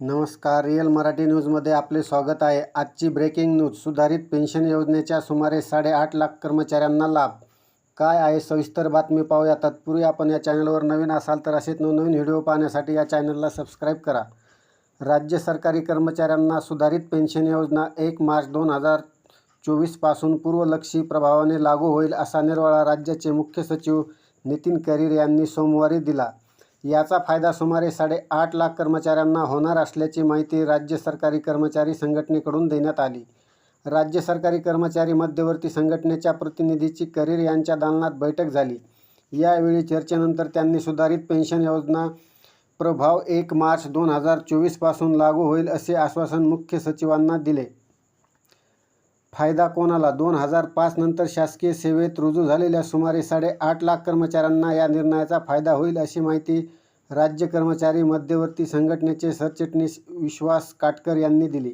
नमस्कार रिअल मराठी न्यूजमध्ये आपले स्वागत आहे. आजची ब्रेकिंग न्यूज सुधारित पेन्शन योजनेच्या सुमारे साडेआठ लाख कर्मचाऱ्यांना लाभ. काय आहे? सविस्तर बातमी पाहूया. तत्पूर्वी आपण या चॅनलवर नवीन असाल तर असेच नवनवीन व्हिडिओ पाहण्यासाठी या चॅनलला सबस्क्राईब करा. राज्य सरकारी कर्मचाऱ्यांना सुधारित पेन्शन योजना एक मार्च दोन हजार चोवीसपासून पूर्वलक्षी प्रभावाने लागू होईल असा निर्वाळा राज्याचे मुख्य सचिव नितीन करीर यांनी सोमवारी दिला. याचा फायदा सुमारे साडेआठ लाख कर्मचाऱ्यांना होणार असल्याची माहिती राज्य सरकारी कर्मचारी संघटनेकडून देण्यात आली. राज्य सरकारी कर्मचारी मध्यवर्ती संघटनेच्या प्रतिनिधीची करीर यांच्या दालनात बैठक झाली. यावेळी चर्चेनंतर त्यांनी सुधारित पेन्शन योजना प्रभाव एक मार्च दोन हजार चोवीसपासून लागू होईल असे आश्वासन मुख्य सचिवांना दिले. फायदा कोणाला? दोन हजार पाच नंतर शासकीय सेवेत रुजू झालेल्या सुमारे साडेआठ लाख कर्मचाऱ्यांना या निर्णयाचा फायदा होईल अशी माहिती राज्य कर्मचारी मध्यवर्ती संघटनेचे सरचिटणीस विश्वास काटकर यांनी दिली.